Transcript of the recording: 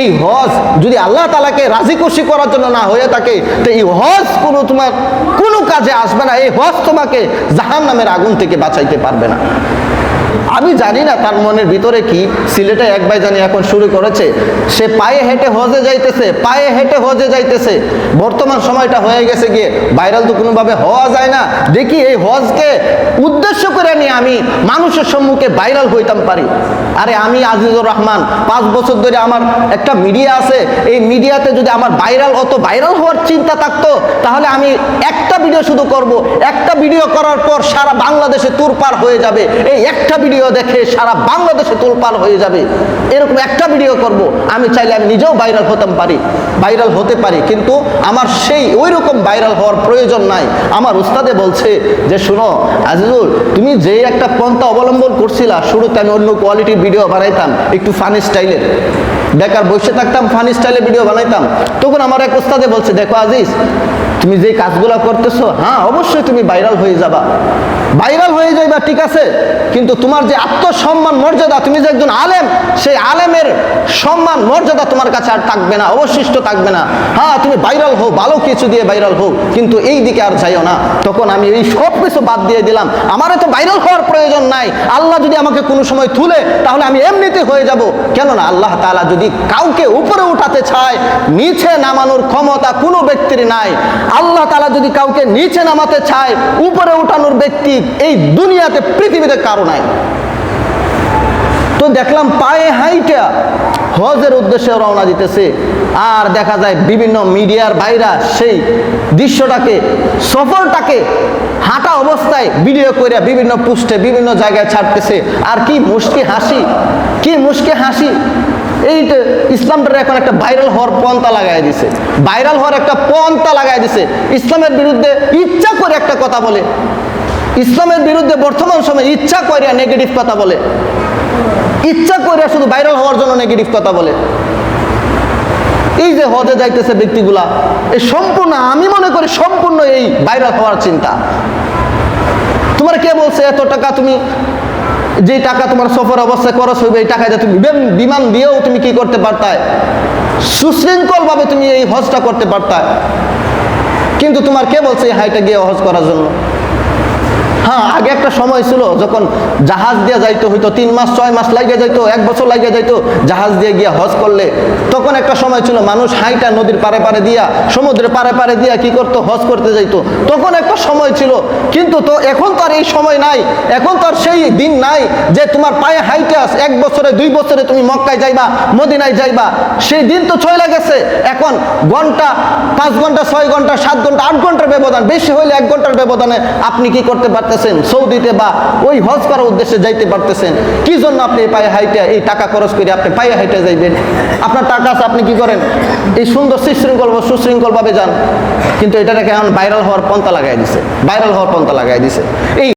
এই হজ যদি আল্লাহ তালাকে রাজি খুশি করার জন্য না হয়ে থাকে, তো এই হজ কোনো তোমার কোনো কাজে আসবে না। এই হজ তোমাকে জাহান নামের আগুন থেকে বাঁচাইতে পারবে না। আমি জানি না তার মনের ভিতরে কি, সিলেটে এক ভাই জানি এখন শুরু করেছে। সে পায়ে হেঁটে হজে যাইতেছে, পায়ে হেঁটে হজে যাইতেছে। বর্তমান সময়টা হয়ে গেছে গিয়ে ভাইরাল তো কোনোভাবে হওয়া যায় না। দেখি এই হজকে উদ্দেশ্য করে নিয়ে আমি মানুষের সম্মুখে ভাইরাল হইতাম পারি। আরে আমি আজিজুর রহমান, পাঁচ বছর ধরে আমার একটা মিডিয়া আছে। এই মিডিয়াতে যদি আমার ভাইরাল অত ভাইরাল হওয়ার চিন্তা থাকতো, তাহলে আমি একটা ভিডিও শুধু করব। একটা ভিডিও করার পর সারা বাংলাদেশে তুরপার হয়ে যাবে। এই একটা ভিডিও দেখে সারা বাংলাদেশে তুলপার হয়ে যাবে। এরকম একটা ভিডিও করব, আমি চাইলে আমি নিজেও ভাইরাল হতাম পারি ভাইরাল হতে পারি। কিন্তু আমার সেই ওই রকম ভাইরাল হওয়ার প্রয়োজন নাই। আমার উস্তাদে বলছে যে, শুনো, আজিজুল, তুমি যে একটা পন্থা অবলম্বন করছিলা, শুরুতে আমি অন্য কোয়ালিটির ভিডিও বানাইতাম, একটু ফানি স্টাইলের বেকার বসে থাকতাম ফানি স্টাইলের ভিডিও বানাইতাম। তখন আমার এক উস্তাদে বলছে, দেখো আজিজ, তুমি যে কাজগুলো করতেছো হ্যাঁ অবশ্যই তুমি ভাইরাল হয়ে যাবা। ভাইরাল হয়ে যাইবা, ঠিক আছে? কিন্তু তোমার যে আত্মসম্মান, মর্যাদা, তুমি যে একজন আলেম, সেই আলেমের সম্মান, মর্যাদা তোমার কাছে আর থাকবে না, অবশিষ্ট থাকবে না। হ্যাঁ তুমি ভাইরাল হোক ভালো কিছু দিয়ে ভাইরাল হোক কিন্তু এই দিকে আর যাইও না। তখন আমি এই সব কিছু বাদ দিয়ে দিলাম। আমার তো ভাইরাল হওয়ার প্রয়োজন নাই। আল্লাহ যদি আমাকে কোনো সময় তুলে, তাহলে আমি এমনিতে হয়ে যাব। কেননা আল্লাহ তালা যদি কাউকে উপরে উঠাতে চায়, নিচে নামানোর ক্ষমতা কোনো ব্যক্তির নাই। আল্লাহ তালা যদি কাউকে নিচে নামাতে চায়, উপরে উঠানোর ব্যক্তি এই দুনিয়াতে, পৃথিবীতে কারও নাই। তো দেখলাম পায়ে হাইটা হজের উদ্দেশ্যে রওনা দিতেছে। আর দেখা যায় বিভিন্ন মিডিয়ার বাইরা সেই দৃশ্যটাকে, সফরটাকে হাঁটা অবস্থায় ভিডিও করে বিভিন্ন পুষ্টে বিভিন্ন জায়গায় ছাড়তেছে। আর কি মুশকি হাসি, কি মুশকি হাসি। এই ইসলামটার এখন একটা ভাইরাল হওয়ার পন্থা লাগাই দিছে। ভাইরাল হওয়ার একটা পন্থা লাগাই দিছে। ইসলামের বিরুদ্ধে ইচ্ছা করে একটা কথা বলে। ইসলামের বিরুদ্ধে বর্তমান সময়ে ইচ্ছা করে নেগেটিভ কথা বলে। ইচ্ছা করে শুধু ভাইরাল হওয়ার জন্য নেগেটিভ কথা বলে। এই যে হজে যাইতেছে ব্যক্তিগুলা, এই সম্পূর্ণ, আমি মনে করি সম্পূর্ণ এই ভাইরাল হওয়ার চিন্তা। তোমার কে বলছে, এত টাকা তুমি যে টাকা তোমার সফর অবস্থায় খরচ হইবে, এই টাকা দিয়ে তুমি বিমান- দিয়েও তুমি কি করতে পারতায় সুশৃঙ্খলভাবে তুমি এই হজটা করতে পারতায় কিন্তু তোমার কে বলছে এই হাইটা গিয়ে হজ করার জন্য? হ্যাঁ আগে একটা সময় ছিল যখন জাহাজ দিয়ে যাইতো, হয়তো তিন মাস, ছয় মাস লাগে যাইতো, এক বছর লাগে যাইতো, জাহাজ দিয়ে গিয়ে হজ করলে। তখন একটা সময় ছিল মানুষ হাইটা নদীর পারে পারে দিয়া, সমুদ্রের পারে পারে দিয়া কি করতো? হজ করতে যাইতো। তখন একটা সময় ছিল, কিন্তু তো এখন তো আর এই সময় নাই। এখন তো আর সেই দিন নাই যে তোমার পায়ে হাইটে হাইটা এক বছরে, দুই বছরে তুমি মক্কায় যাইবা, মদিনায় যাইবা। সেই দিন তো চলে গেছে। এখন ঘণ্টা, পাঁচ ঘণ্টা, ছয় ঘণ্টা, সাত ঘণ্টা, আট ঘণ্টার ব্যবধান, বেশি হইলে এক ঘণ্টার ব্যবধানে আপনি কি করতে পারতেছেন সৌদিতে বা ওই হজ করার উদ্দেশ্যে যাইতে পারতেছেন, কি জন্য আপনি পায়ে হাইটে, এই টাকা খরচ করে আপনি পায়ে হাইটে যাইবেন? আপনার টাকা আছে, আপনি কি করেন? এই সুন্দর সুশৃঙ্খল বা সুশৃঙ্খলভাবে যান। কিন্তু এটাটাকে এখন ভাইরাল হওয়ার পন্থা লাগাই দিছে ভাইরাল হওয়ার পন্থা লাগাই দিছে। এই